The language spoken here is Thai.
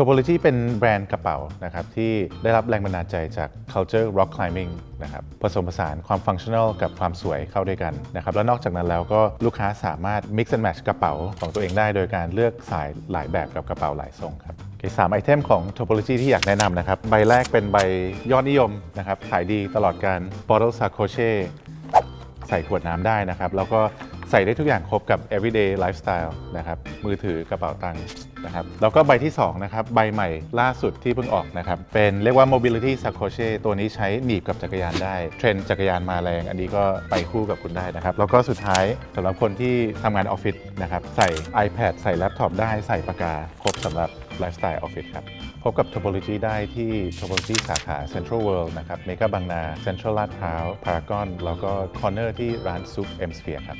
Topology เป็นแบรนด์กระเป๋านะครับที่ได้รับแรงบันดาลใจจาก culture rock climbing นะครับผสมผสานความ functional กับความสวยเข้าด้วยกันนะครับแล้วนอกจากนั้นแล้วก็ลูกค้าสามารถ mix and match กระเป๋าของตัวเองได้โดยการเลือกสายหลายแบบกับกระเป๋าหลายทรงครับสามไอเทมของ Topology ที่อยากแนะนำนะครับ ใบแรกเป็นใบยอดนิยมนะครับขายดีตลอดการ Bottle Sacoche ใส่ขวดน้ำได้นะครับ แล้วก็ ใส่ได้ทุกอย่างครบกับ everyday lifestyle นะครับมือถือกระเป๋าตังค์นะครับแล้วก็ใบที่2นะครับใบใหม่ล่าสุดที่เพิ่งออกนะครับเป็นเรียกว่า mobility sacoche ตัวนี้ใช้หนีบกับจักรยานได้ เทรนจักรยานมาแรง อันนี้ก็ไปคู่กับคุณได้นะครับ แล้วก็สุดท้ายสำหรับคนที่ทำงานออฟฟิศนะครับใส่ iPad ใส่แล็ปท็อปได้ใส่ปากกาครบสำหรับ ไลฟ์สไตล์ออฟฟิศครับ พบกับ Topology ได้ที่ Topology สาขา Central World นะครับเมกาบางนา Central ลาดพร้าวพารากอนแล้วก็คอเนอร์ที่ร้านซุป M Sphere ครับ